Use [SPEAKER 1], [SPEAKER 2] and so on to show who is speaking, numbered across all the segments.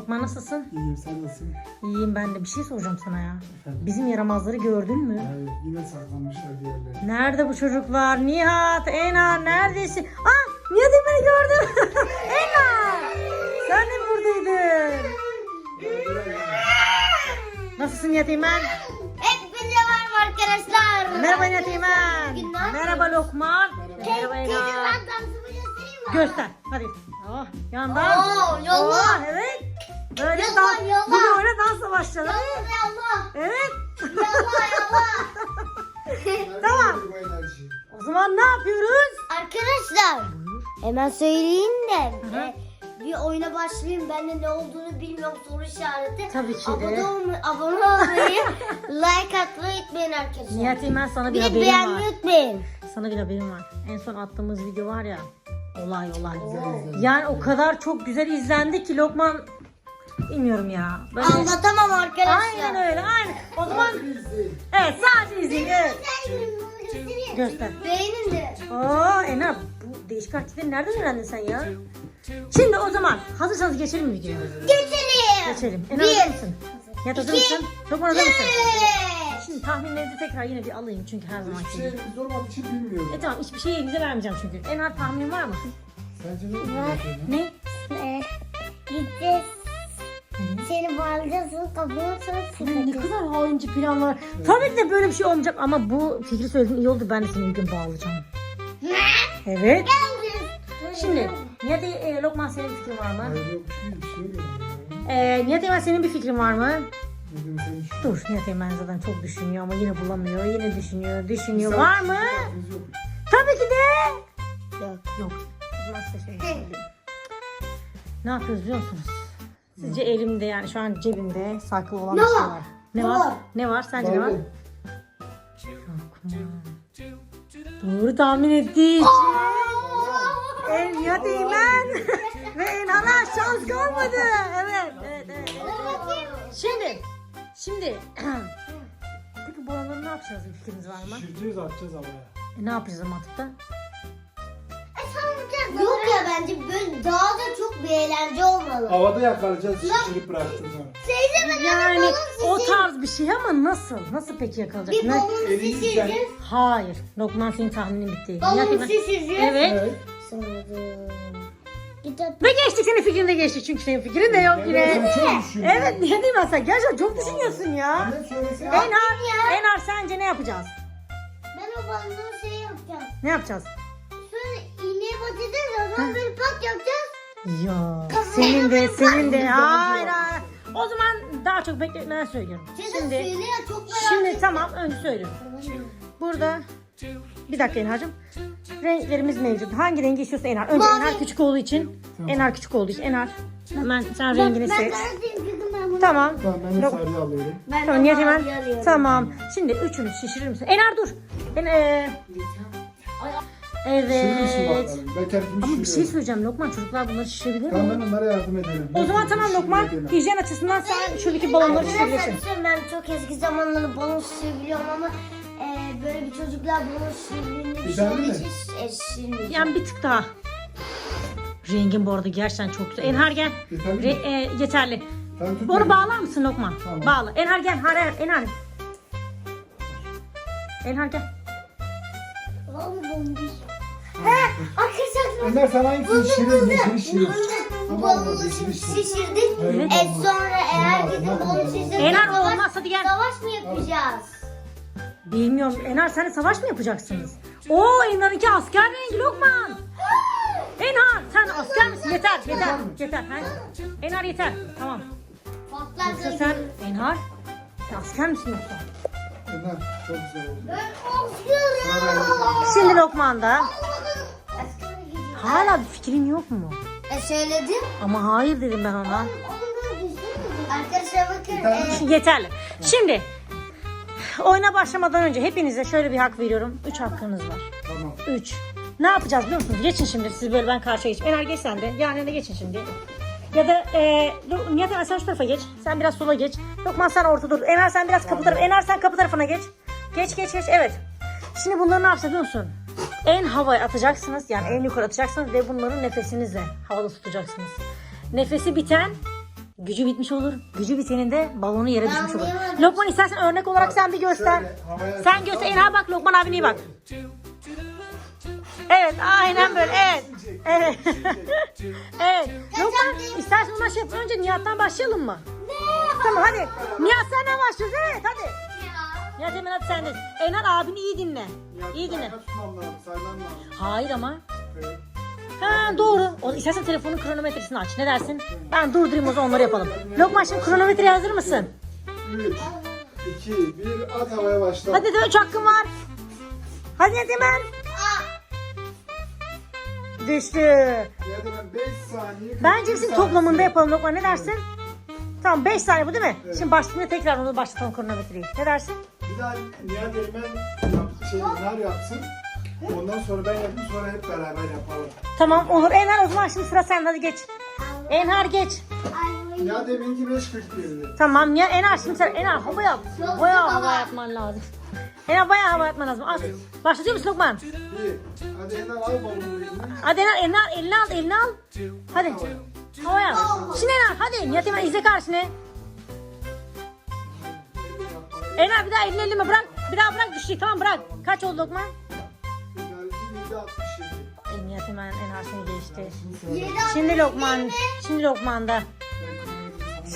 [SPEAKER 1] Lokman nasılsın?
[SPEAKER 2] İyiyim sen nasılsın?
[SPEAKER 1] İyiyim ben de. Bir şey soracağım sana ya.
[SPEAKER 2] Efendim?
[SPEAKER 1] Bizim yaramazları gördün mü?
[SPEAKER 2] Evet, yine saklanmışlar diğerleri.
[SPEAKER 1] Nerede bu çocuklar? Nihat, Ena neredesin? Aa, Nihat beni gördüm. Ena! Sen de buradaydın. Nasılsın Nihat Eymen?
[SPEAKER 3] Hepinize merhaba arkadaşlar.
[SPEAKER 1] Merhaba Nihat.
[SPEAKER 3] Günler.
[SPEAKER 1] Merhaba Lokman. Merhaba Ena. Göster. Hadi. Oh, yandan.
[SPEAKER 3] Oo, yolla.
[SPEAKER 1] Oh, evet. Böyle
[SPEAKER 3] Yolla,
[SPEAKER 1] dans.
[SPEAKER 3] yolla.
[SPEAKER 1] Bugün öyle dansla başladı.
[SPEAKER 3] Yallah yallah.
[SPEAKER 1] Evet.
[SPEAKER 3] Yallah yallah.
[SPEAKER 1] Tamam. O zaman ne yapıyoruz?
[SPEAKER 3] Arkadaşlar hemen söyleyeyim de
[SPEAKER 1] Hı hı.
[SPEAKER 3] e, bir oyuna başlayayım. Ben de ne olduğunu bilmiyorum soru işareti.
[SPEAKER 1] Tabii ki de.
[SPEAKER 3] Abone, olma- abone olmayı, like atmayı unutmayın arkadaşlar.
[SPEAKER 1] Nihat Eymen sana bir
[SPEAKER 3] Bir de
[SPEAKER 1] haberim var.
[SPEAKER 3] beğenmeyi unutmayın.
[SPEAKER 1] Sana bir haberim var. En son attığımız video var ya. Olay olay. Yani o kadar çok güzel izlendi ki Lokman bilmiyorum ya. Böyle...
[SPEAKER 3] Anlatamam arkadaşlar.
[SPEAKER 1] Aynen öyle aynen. O zaman evet sadece izleyin. Evet. Göster.
[SPEAKER 3] Beğenin de.
[SPEAKER 1] Oo Enar bu değişik hareketleri nereden öğrendin sen ya? Şimdi o zaman hazırsanız geçelim mi videoya?
[SPEAKER 3] Geçelim.
[SPEAKER 1] Geçelim. Enar
[SPEAKER 3] Bir.
[SPEAKER 1] hazır mısın? Nihat hazır mısın? Lokman hazır mısın? Şimdi tahminlerinizi tekrar yine bir alayım çünkü her zaman
[SPEAKER 2] Hiçbir şey
[SPEAKER 1] gibi.
[SPEAKER 2] elimiz olmadığı için bilmiyorum.
[SPEAKER 1] E tamam hiçbir şey elinize vermeyeceğim çünkü. Enar tahminin var mı?
[SPEAKER 2] Sence ne olacak?
[SPEAKER 1] Ne?
[SPEAKER 3] Ee, gideceğiz. Seni bağlayacağız, kabuğunu sonra
[SPEAKER 1] Ne
[SPEAKER 3] sıkacağız.
[SPEAKER 1] kadar hainci planlar. Tabii ki de böyle bir şey olmayacak ama bu fikri söylediğin iyi oldu. Ben de seni bir gün bağlayacağım. Evet. Şimdi Nihat e, Lokman senin bir fikrin var mı?
[SPEAKER 2] Hayır yok bir şey yok. ya.
[SPEAKER 1] E, Nihat Eymen senin bir fikrin var mı? Dur Nihat Eymen zaten çok düşünüyor ama yine bulamıyor. Yine düşünüyor, düşünüyor. Var mı?
[SPEAKER 2] Yok.
[SPEAKER 1] Tabii ki de.
[SPEAKER 3] Yok.
[SPEAKER 1] Yok. Şöyle söyleyeyim. Ne yapıyoruz biliyor musunuz? Sizce elimde yani şu an cebimde saklı olan
[SPEAKER 3] Ne
[SPEAKER 1] bir şey
[SPEAKER 3] var?
[SPEAKER 1] var. Ne
[SPEAKER 3] Ne
[SPEAKER 1] var?
[SPEAKER 3] var?
[SPEAKER 1] Ne var? Sence ne var? Doğru tahmin ettiği için. El Nihat Eymen ve Enal'a şans kalmadı. Evet, evet, evet. Şimdi, şimdi. Peki bu alanı ne yapacağız bir fikriniz var mı?
[SPEAKER 2] Şişireceğiz atacağız havaya.
[SPEAKER 1] E, ne yapacağız mantıkta?
[SPEAKER 3] Yok ya bence böyle daha da çok bir eğlence olmalı.
[SPEAKER 2] Havada yakalayacağız şişirip bıraktım sonra.
[SPEAKER 3] Teyze ben
[SPEAKER 1] Yani
[SPEAKER 3] balon
[SPEAKER 1] o tarz bir şey ama nasıl? Nasıl peki yakalayacak?
[SPEAKER 3] Bir
[SPEAKER 1] Ne?
[SPEAKER 3] balon şişireceğiz.
[SPEAKER 1] Hayır. Lokman senin tahminin bitti.
[SPEAKER 3] Balon şişireceğiz.
[SPEAKER 1] Evet.
[SPEAKER 2] Evet.
[SPEAKER 3] Sonra at.
[SPEAKER 1] Ve geçtik senin fikrin de geçtik çünkü senin fikrin de yok
[SPEAKER 2] Evet,
[SPEAKER 1] yine.
[SPEAKER 2] düşünüyorsun.
[SPEAKER 1] Evet niye değil sen? Gerçekten çok düşünüyorsun ya.
[SPEAKER 2] Anne söylesene.
[SPEAKER 1] Enar, Enar sence ne yapacağız?
[SPEAKER 3] Ben o balonu şey yapacağım.
[SPEAKER 1] Ne yapacağız?
[SPEAKER 3] Şöyle iğneye batacağız. O zaman böyle pat yapacağız.
[SPEAKER 1] Ya senin de senin de hayır hayır. O zaman daha çok bekletmeden söylüyorum. Şimdi
[SPEAKER 3] söyle ya çok merak
[SPEAKER 1] şimdi tamam önce söylüyorum. Burada bir dakika Enar'cığım. Renklerimiz mevcut. Hangi rengi istiyorsa Enar. Önce
[SPEAKER 3] Mavi.
[SPEAKER 1] Enar küçük olduğu için. Enar küçük olduğu için. Enar. Hemen sen rengini
[SPEAKER 3] Ben
[SPEAKER 1] seç. Tamam.
[SPEAKER 2] Tamam ben de
[SPEAKER 1] Yok.
[SPEAKER 2] sarıyı alıyorum.
[SPEAKER 3] Ben
[SPEAKER 1] Tamam Nihat hemen.
[SPEAKER 3] alıyorum.
[SPEAKER 1] Tamam. Şimdi üçünüz şişirir misin? Enar dur. Ben e,
[SPEAKER 2] Şişirir misin
[SPEAKER 1] Evet.
[SPEAKER 2] bakalım? Ben kendimi
[SPEAKER 1] Ama bir şey
[SPEAKER 2] şişiriyorum.
[SPEAKER 1] söyleyeceğim Lokman çocuklar bunları şişirebilir
[SPEAKER 2] Tamam
[SPEAKER 1] mi?
[SPEAKER 2] ben onlara yardım ederim.
[SPEAKER 1] O zaman tamam Lokman hijyen açısından sen şuradaki balonları şişirebilirsin.
[SPEAKER 3] ben çok eski zamanlarda balon şişirebiliyorum ama böyle bir çocuklar balon şişirdiğinde bir şey
[SPEAKER 2] Güzel mi?
[SPEAKER 1] Yani bir tık daha. Rengin bu arada gerçekten çok güzel. Enhar gel.
[SPEAKER 2] Yeterli
[SPEAKER 1] Re-
[SPEAKER 2] mi?
[SPEAKER 1] e, yeterli.
[SPEAKER 2] Tut
[SPEAKER 1] Onu
[SPEAKER 2] beni.
[SPEAKER 1] bağlar mısın Lokman?
[SPEAKER 2] Tamam.
[SPEAKER 1] Bağla. Enhar gel. Har Enhar. Enhar gel.
[SPEAKER 3] Vallahi bombiş. Ha, arkadaşlar
[SPEAKER 2] Ömer sen hangisini şişirdin? Yeşili şişirdin.
[SPEAKER 3] bu
[SPEAKER 2] Tamam,
[SPEAKER 3] balonu
[SPEAKER 2] yeşili
[SPEAKER 3] şimdi
[SPEAKER 2] şişirdin.
[SPEAKER 3] şişirdik.
[SPEAKER 2] Evet,
[SPEAKER 3] E
[SPEAKER 2] olmaz.
[SPEAKER 3] sonra eğer
[SPEAKER 2] Olmaz,
[SPEAKER 3] bizim
[SPEAKER 2] olmaz, olmaz.
[SPEAKER 3] şişirsek
[SPEAKER 1] Enhar
[SPEAKER 3] savaş-
[SPEAKER 1] olmaz hadi gel.
[SPEAKER 3] Savaş mı yapacağız?
[SPEAKER 1] Bilmiyorum. Enhar senle savaş mı yapacaksınız? Oo Enhar'ınki asker rengi Lokman. Enhar sen asker misin? Yeter yeter yeter. Ha? Enhar yeter. Tamam. Yoksa sen Enhar sen asker misin yoksa?
[SPEAKER 2] Ömer çok güzel oldu.
[SPEAKER 1] Şimdi Lokman'da hala bir fikrin yok mu?
[SPEAKER 3] E söyledim.
[SPEAKER 1] Ama hayır dedim ben ona.
[SPEAKER 3] Arkadaşlar bakın. e,
[SPEAKER 1] Yeterli. Şimdi oyuna başlamadan önce hepinize şöyle bir hak veriyorum. Üç hakkınız var.
[SPEAKER 2] Tamam.
[SPEAKER 1] Üç. Ne yapacağız biliyor musunuz? Geçin şimdi siz böyle ben karşıya geç. Ener geç sen de. Yani de geçin şimdi. Ya da e, dur, Nihat Ener sen şu tarafa geç. Sen biraz sola geç. Lokman sen ortada dur. Ener sen biraz kapı tarafı. Ener sen kapı tarafına geç. Geç geç geç. Evet. Şimdi bunları ne yapacağız biliyor musun? En havaya atacaksınız. Yani en yukarı atacaksınız ve bunları nefesinizle havada tutacaksınız. Nefesi biten Gücü bitmiş olur. Gücü biteninde balonu yere düşmüş olur.
[SPEAKER 3] anlayamadım.
[SPEAKER 1] Lokman istersen örnek olarak sen bir göster.
[SPEAKER 2] Şöyle havaya-
[SPEAKER 1] Sen göster. Enhar bak Lokman abine iyi bak. Evet aynen böyle evet. Evet. evet. Lokman istersen ona şey yapmadan önce Nihat'tan başlayalım mı? Tamam hadi. Nihat senden başlıyoruz evet hadi. Nihat hemen hadi sen de. Enhar abini iyi dinle. İyi dinle.
[SPEAKER 2] Tutmam lazım, saymam lazım.
[SPEAKER 1] Hayır ama.
[SPEAKER 2] Evet.
[SPEAKER 1] Ha doğru. O, istersen telefonun kronometresini aç. Ne dersin? Ben durdurayım o zaman onları yapalım. Lokman şimdi kronometreye hazır mısın?
[SPEAKER 2] 3, 2, 1, at havaya başla.
[SPEAKER 1] Hadi üç hakkın var. Hadi hemen. Düştü.
[SPEAKER 2] Ya da ben 5 saniye.
[SPEAKER 1] Bence
[SPEAKER 2] 41
[SPEAKER 1] hepsini toplamında yapalım Lokman ne dersin? Tamam 5 saniye bu değil mi? Şimdi başladığında tekrar onu başlatalım kronometreyi. Ne dersin?
[SPEAKER 2] Bir daha Nihat Eymen yap, şey, nar yapsın. Ondan sonra ben yapayım sonra hep beraber yapalım.
[SPEAKER 1] Tamam olur. Enhar o zaman şimdi sıra sende hadi geç. Enhar geç.
[SPEAKER 2] Nihat Eymen'inki 5.41'di.
[SPEAKER 1] Tamam ya Enhar şimdi sen Enhar hava yap. Bayağı hava yapman lazım. Enhar bayağı hava yapman lazım. Az. Başlatıyor musun Lokman?
[SPEAKER 2] 1. Hadi Enar al balonu.
[SPEAKER 1] Hadi Enhar Enhar elini al elini al. Hadi. Havaya. Şimdi Enhar hadi. Nihat hemen izle karşını. Enhar bir daha elini elime bırak. Bir daha bırak düşecek tamam bırak. Kaç oldu Lokman?
[SPEAKER 2] Nihat'inki 7.67.
[SPEAKER 1] E, Nihat hemen Enhar seni geçti. Şimdi Lokman. Şimdi Lokman'da.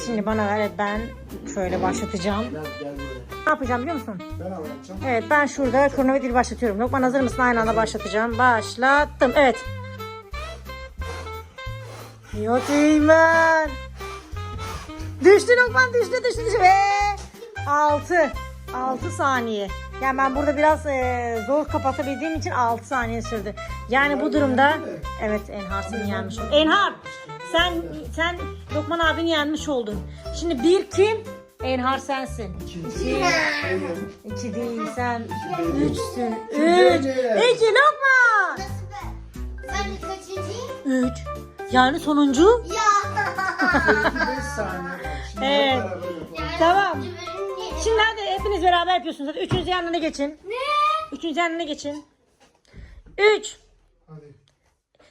[SPEAKER 1] Şimdi bana ver ben şöyle başlatacağım. Ne yapacağım biliyor musun?
[SPEAKER 2] Ben hava yapacağım.
[SPEAKER 1] Evet ben şurada kronometreyi başlatıyorum. Lokman hazır mısın? Aynı anda başlatacağım. Başlattım. Evet. Yok Eymen. Düştü Lokman düştü düştü düştü. Ve 6. 6 saniye. Yani ben burada biraz e, zor kapatabildiğim için 6 saniye sürdü. Yani bu durumda evet Enhar seni yenmiş oldu. Enhar sen sen Lokman abini yenmiş oldun. Şimdi bir kim? Enhar sensin. İki. İki değil sen üçsün. Üç. İki Lokman.
[SPEAKER 3] Nasıl ben? Ben kaçıncıyım?
[SPEAKER 1] Üç. Yani sonuncu.
[SPEAKER 3] Ya.
[SPEAKER 2] 5 saniye var. Şimdi
[SPEAKER 1] Evet. Tamam. Şimdi hadi hepiniz beraber yapıyorsunuz. Hadi üçünüzü yanına geçin.
[SPEAKER 3] Ne?
[SPEAKER 1] Üçünüzü yanına geçin. Üç.
[SPEAKER 2] Hadi.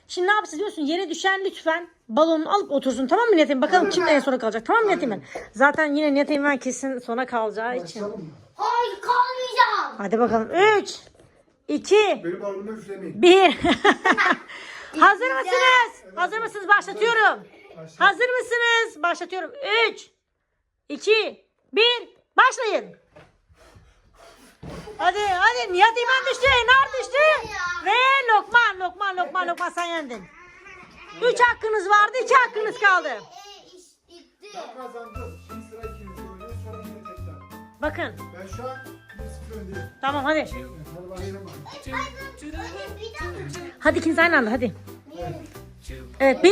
[SPEAKER 1] Şimdi ne yapacağız biliyorsun? Yere düşen lütfen balonunu alıp otursun tamam mı Nihat? Bakalım kim en sona kalacak tamam mı Nihat? Zaten yine Nihat Eymen kesin sona kalacağı için.
[SPEAKER 2] Başlayalım mı?
[SPEAKER 3] Hayır kalmayacağım.
[SPEAKER 1] Hadi bakalım. Üç. iki,
[SPEAKER 2] Benim balonumu üflemeyin.
[SPEAKER 1] Bir. Hazır mısınız? Hazır mısınız? Başlatıyorum.
[SPEAKER 2] Başla.
[SPEAKER 1] Hazır mısınız? Başlatıyorum. 3, 2, 1, başlayın. Hadi hadi Nihat İman düştü. Nar düştü. Ve Lokman, Lokman, Lokman, Lokman sen yendin. 3 hakkınız vardı, 2 hakkınız kaldı.
[SPEAKER 2] Ben kazandım. Şimdi sıra ikinci oynuyor. Sonra yine tekrar.
[SPEAKER 1] Bakın.
[SPEAKER 2] Ben şu an 1-0 öndeyim.
[SPEAKER 1] Tamam hadi.
[SPEAKER 2] Hadi başlayalım.
[SPEAKER 3] Bir.
[SPEAKER 1] Hadi ikiniz aynı anda hadi. Evet 1,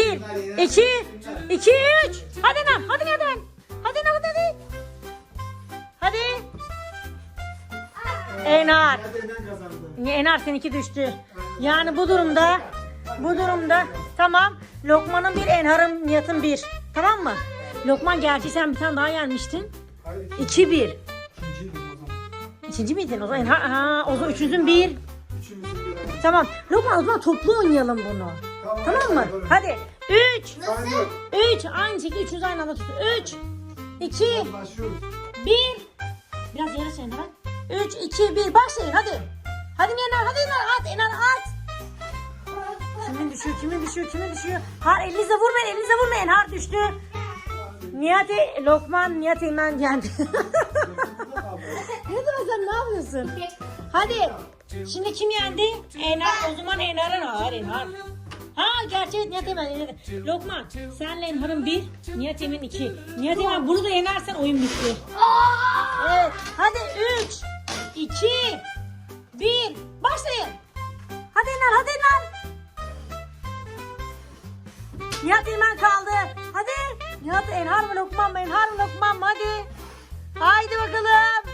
[SPEAKER 1] 2, 2, 3. Hadi Nar, hadi. Hadi Enar. Enar seninki düştü. Yani bu durumda bu durumda tamam Lokman'ın bir Enhar'ın Nihat'ın bir. Tamam mı? Lokman gerçi sen bir tane daha yenmiştin.
[SPEAKER 2] Hayır
[SPEAKER 1] 2-1.
[SPEAKER 2] ikinciydim o zaman.
[SPEAKER 1] İkinci miydin? O zaman Enhar, ha, o zaman üçünüzün bir.
[SPEAKER 2] Bir.
[SPEAKER 1] Tamam. Lokman o zaman toplu oynayalım bunu. Tamam mı? Hadi. 3.
[SPEAKER 2] Saniye yok.
[SPEAKER 1] 3. Aynı şekilde üçünüz aynı anda tutun. 3. 2.
[SPEAKER 2] Başlıyoruz.
[SPEAKER 1] 1. Biraz yere sayın hemen. 3, 2, 1. Başlayın hadi. Hadi Enar, hadi Enar at, Enar at. Kimin düşüyor, kimin düşüyor, kimin düşüyor? Har elinizle vurmayın, elinizle vurmayın. Har düştü. Nihat, Lokman, Nihat Eymen yendi. ne demek sen ne yapıyorsun? Hadi. Şimdi kim yendi? Enar. O zaman Enar'ın ağır Enar. Ha gerçi evet Nihat Eymen. Lokman senle Enhar'ın bir, Nihat Eymen iki. Nihat Eymen bunu da yenersen oyun bitti. Evet. Hadi 3, 2, 1. Başlayın. Hadi Enar, hadi Enar. Nihat Eymen kaldı. Hadi. Nihat Enhar mı Lokman mı? Enhar mı Lokman mı? Hadi. Haydi bakalım.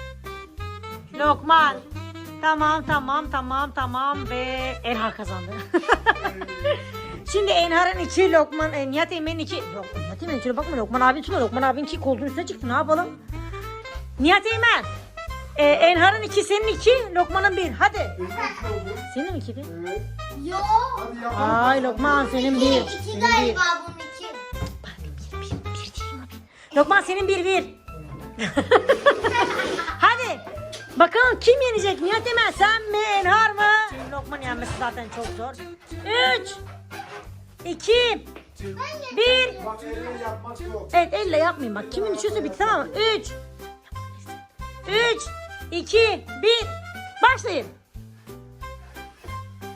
[SPEAKER 1] Lokman. Tamam tamam tamam tamam ve Enhar kazandı. Şimdi Enhar'ın iki Lokman, e, Nihat Eymen'in iki. Yok Nihat Eymen'in iki bakma Lokman abin tutma. Lokman abin iki koltuğun üstüne çıktı ne yapalım? Nihat Eymen. E, Enhar'ın iki, senin iki, Lokman'ın bir. Hadi.
[SPEAKER 2] Benim iki oldu.
[SPEAKER 1] Senin mi?
[SPEAKER 2] Evet.
[SPEAKER 3] Yo.
[SPEAKER 2] Hadi yapalım.
[SPEAKER 1] Ay Lokman senin bir.
[SPEAKER 3] İki, iki
[SPEAKER 1] Senin bir.
[SPEAKER 3] galiba bunun iki.
[SPEAKER 1] Bir, bir, bir değil mi? Lokman senin bir bir. Hadi. Bakalım kim yenecek? Nihat Emel sen mi? Enhar mı? Lokman yenmesi zaten çok zor. 3 2 1
[SPEAKER 2] Bak elle yapmak yok.
[SPEAKER 1] Evet elle yapmayın bak. Kimin düşüyorsa bitti tamam mı? 3 3 2 1 Başlayın.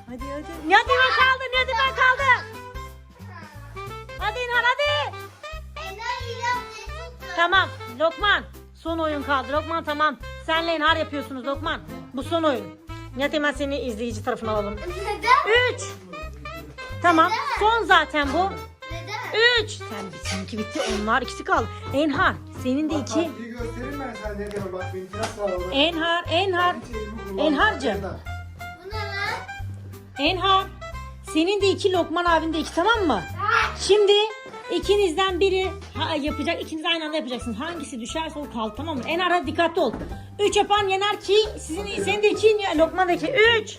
[SPEAKER 1] Hadi hadi. Nihat Emel kaldı. Nihat Emel kaldı. Hadi İlhan hadi. Tamam Lokman. Son oyun kaldı. Lokman tamam. Senle İlhan yapıyorsunuz Lokman. Bu son oyun. Nihat Emel seni izleyici tarafına alalım.
[SPEAKER 3] Neden?
[SPEAKER 1] 3 Tamam. Son zaten bu.
[SPEAKER 3] Neden?
[SPEAKER 1] 3 Sen seninki bitti. Onlar ikisi kaldı. Enhar senin de
[SPEAKER 2] Bak,
[SPEAKER 1] iki.
[SPEAKER 2] taktiği göstereyim ben sana ne diyorum bak benimki nasıl aldı.
[SPEAKER 1] Enhar, Enhar,
[SPEAKER 2] Hiç elimi kullanmadım.
[SPEAKER 1] Enhar'cığım.
[SPEAKER 3] Bu ne lan?
[SPEAKER 1] Enhar. Senin de iki Lokman abin de iki tamam mı? Şimdi ikinizden biri ha, yapacak. İkiniz aynı anda yapacaksınız. Hangisi düşerse o kaldı tamam mı? Enhar hadi dikkatli ol. Üç yapan yener ki sizin senin de iki Lokman da iki. Üç,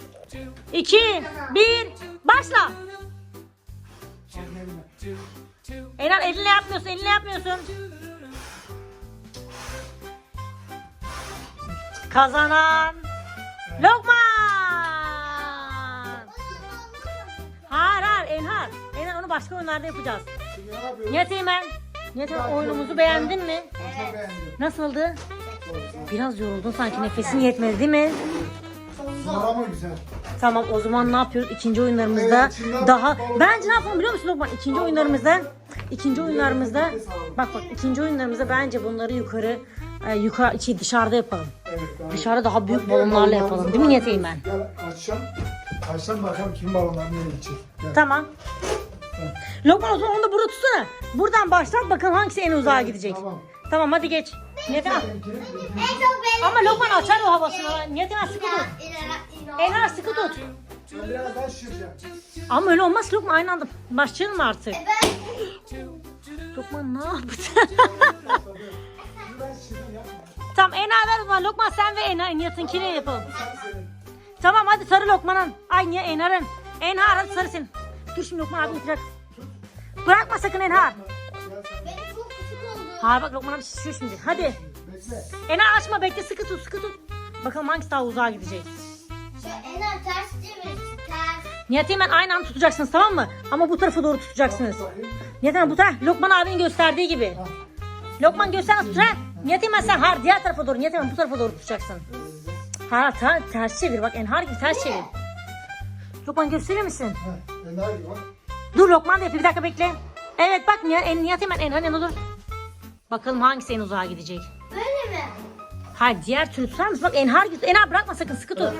[SPEAKER 1] iki, bir, başla. Enhar elinle yapmıyorsun, elinle yapmıyorsun. Kazanan Lokman. Hayır hayır Enhar. Enhar onu başka oyunlarda yapacağız.
[SPEAKER 2] Şimdi ne yapıyoruz?
[SPEAKER 1] Nihat Eymen. Nihat Eymen oyunumuzu beğendin mi?
[SPEAKER 2] Çok beğendim.
[SPEAKER 1] Nasıldı? Biraz yoruldun sanki nefesin yetmedi değil mi?
[SPEAKER 2] Zor ama güzel.
[SPEAKER 1] Tamam o zaman ne yapıyoruz? İkinci oyunlarımızda
[SPEAKER 2] Evet, şimdi
[SPEAKER 1] daha...
[SPEAKER 2] bakalım.
[SPEAKER 1] Bence ne yapalım biliyor musun Lokman? İkinci oyunlarımızda... ikinci oyunlarımızda... Bak bak ikinci oyunlarımızda bence bunları yukarı... E, yukarı şey, dışarıda yapalım.
[SPEAKER 2] Evet. abi.
[SPEAKER 1] Dışarıda daha büyük balonlarla yapalım, değil mi
[SPEAKER 2] bak.
[SPEAKER 1] Eymen?
[SPEAKER 2] Gel açacağım. Açacağım bakalım kim balonlar nereye gidecek. Gel.
[SPEAKER 1] Tamam. Lokman o zaman onu da burada tutsana. Buradan başlat bakalım hangisi en uzağa gidecek.
[SPEAKER 2] Tamam.
[SPEAKER 1] Tamam hadi geç.
[SPEAKER 2] Benimkini-
[SPEAKER 3] En çok benim.
[SPEAKER 1] Ama Lokman açar o havasını. Nihat Eymen sıkı tut. Enhar sıkı tut.
[SPEAKER 2] Ben biraz daha şişireceğim.
[SPEAKER 1] Ama öyle olmaz Lokman aynı anda. Başlayalım mı artık?
[SPEAKER 3] Ben
[SPEAKER 1] Lokman ne yaptı? Zaman. Lokman sen ve Enhar Nihat'ınkini yapalım. Tamam hadi sarı Lokman'ın. Ay niye Enhar'ın? Enhar hadi sarı senin. Dur şimdi Lokman abi bırak. Bırakma sakın
[SPEAKER 2] sen.
[SPEAKER 3] benim çok küçük oldu.
[SPEAKER 1] Hayır bak Lokman abi şişiyor şimdi. Hadi. Enhar açma bekle sıkı tut sıkı tut. Bakalım hangisi daha uzağa gidecek.
[SPEAKER 3] Şu Ener ters çevir. Ters.
[SPEAKER 1] Nihat hemen aynı anda tutacaksınız tamam mı? Ama bu tarafa doğru tutacaksınız. Nihat hemen bu taraf. Lokman abinin gösterdiği gibi.
[SPEAKER 2] Ha.
[SPEAKER 1] Lokman göster nasıl tutar? Nihat hemen sen har diğer tarafa doğru. Nihat hemen bu tarafa doğru tutacaksın. Ha ta, ters çevir bak enhar gibi ters çevir. Lokman gösterir misin?
[SPEAKER 2] İyi bak.
[SPEAKER 1] Dur Lokman da yapıyor bir dakika bekle. Evet bak Nihat, en, Nihat hemen enhar yanına dur. Bakalım hangisi en uzağa gidecek.
[SPEAKER 3] Böyle mi?
[SPEAKER 1] Hayır diğer türlü tutar mısın? Bak enhar gibi. Enhar bırakma sakın sıkı tut.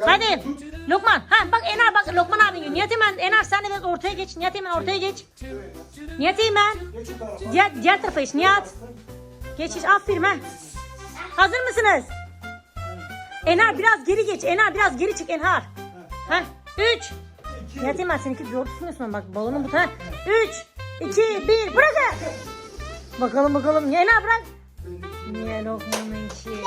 [SPEAKER 1] Hadi. Lokman. Ha bak Enar bak Lokman abin gibi. Nihat hemen Enar sen de ortaya geç. Nihat hemen ortaya geç. Nihat
[SPEAKER 2] tarafa.
[SPEAKER 1] Diğer, diğer tarafa geç. Nihat. Geç geç. Aferin ha. Hazır mısınız? Enar biraz geri geç. Enar biraz geri çık Enar. Ha. Üç. Nihat hemen seninki doğru tutmuyorsun bak balonun bu tarafa. Üç. iki, bir. Bırakın. Bakalım bakalım. Enar bırak. Niye Lokman'ınki?
[SPEAKER 3] Bir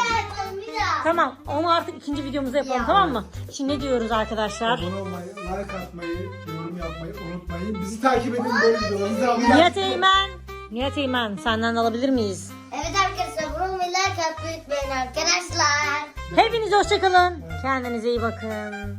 [SPEAKER 1] Tamam onu artık ikinci videomuzda yapalım tamam mı? Şimdi ne diyoruz arkadaşlar?
[SPEAKER 2] Abone olmayı, like atmayı, yorum yapmayı unutmayın. Bizi takip edin böyle videolarımızı alın.
[SPEAKER 1] Nihat Eymen. Nihat Eymen senden de alabilir miyiz?
[SPEAKER 3] Evet arkadaşlar bunu like atmayı unutmayın arkadaşlar.
[SPEAKER 1] Hepiniz hoşçakalın. Kendinize iyi bakın.